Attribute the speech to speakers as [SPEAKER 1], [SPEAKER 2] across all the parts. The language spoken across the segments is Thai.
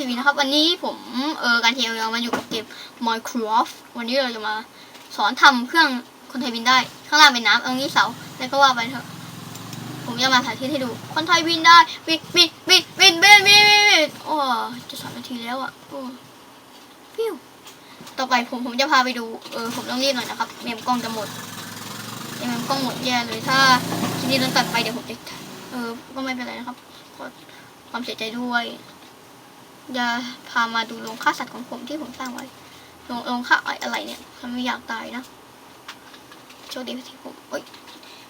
[SPEAKER 1] ทีวีนะครับวันนี้ผมเออการเทียวเรามาอยู่กับเกม Minecraft วันนี้เราจะมาสอนทำเครื่องคนไทยบินได้ ข้างล่างเป็นน้ำเอางี้เสาแล้วก็ว่าไปเถอะ ผมจะมาถ่ายที่ให้ดู คนไทยบินได้บินบินบินบินบินบินบินโอ้จะสามนาทีแล้วอะ ต่อไปผมผมจะพาไปดู เออผมต้องรีบหน่อยนะครับ เมมกล้องจะหมดเมมกล้องหมดแย่เลย ถ้าคลิปนี้โดนตัดไปเดี๋ยวผมจะ เออ ก็ไม่เป็นไรนะครับ ขอความเสียใจด้วยจะพามาดูโรงฆ่าสัตว์ของผมที่ผมสร้างไว้ โรงโรงฆ่าอะไรเนี่ยทำไม่อยากตายนะโชคดีที่ผมเอ้ย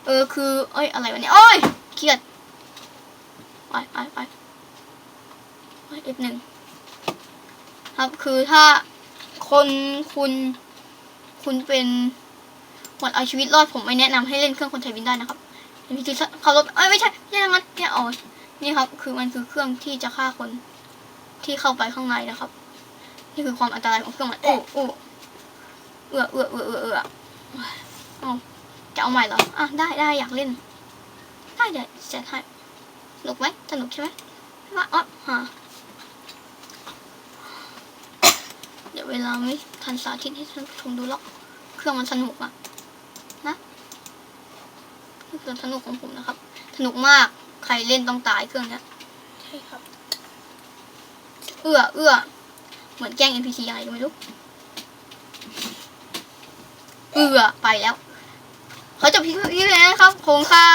[SPEAKER 1] เออ คือเอ้ย อะไรวะเนี่ยโอ้ย เครียด ไปไปไปเอฟหนึ่งครับ คือถ้า คนคุณคุณเป็นหมดเอาชีวิตรอดผมไม่แนะนำให้เล่นเครื่องคนไทยบินได้นะครับเป็นพิธีขับรถเอ้ยไม่ใช่ไม่ใช่งั้นเนี่ยอ๋อนี่ครับ คือมันคือเครื่องที่จะฆ่าคนที่เข้าไปข้างในนะครับ นี่คือความอันตรายของเครื่องมันโอ้โอ้เอือเอือเอือเอือเอือเอาจะเอาใหม่เหรออะได้ได้อยากเล่นได้เดี๋ยวจะให้สนุกไหมสนุกใช่ไหมว่าอ๋อฮะ เดี๋ยวเวลาไม่ทันสาธิตให้ท่านผู้ชมดูหรอก เครื่องมันสนุกอะนะนี่คือสนุกของผมนะครับ สนุกมาก ใครเล่นต้องตายเครื่องเนี้ย
[SPEAKER 2] ใช่ครับ
[SPEAKER 1] เอื้อ เอื้อ เหมือนแกล้ง NPC อะไรก็ไม่รู้ เอื้อ ไปแล้วเขาจะพิมพ์พิมพ์เลยนะครับโครงค่า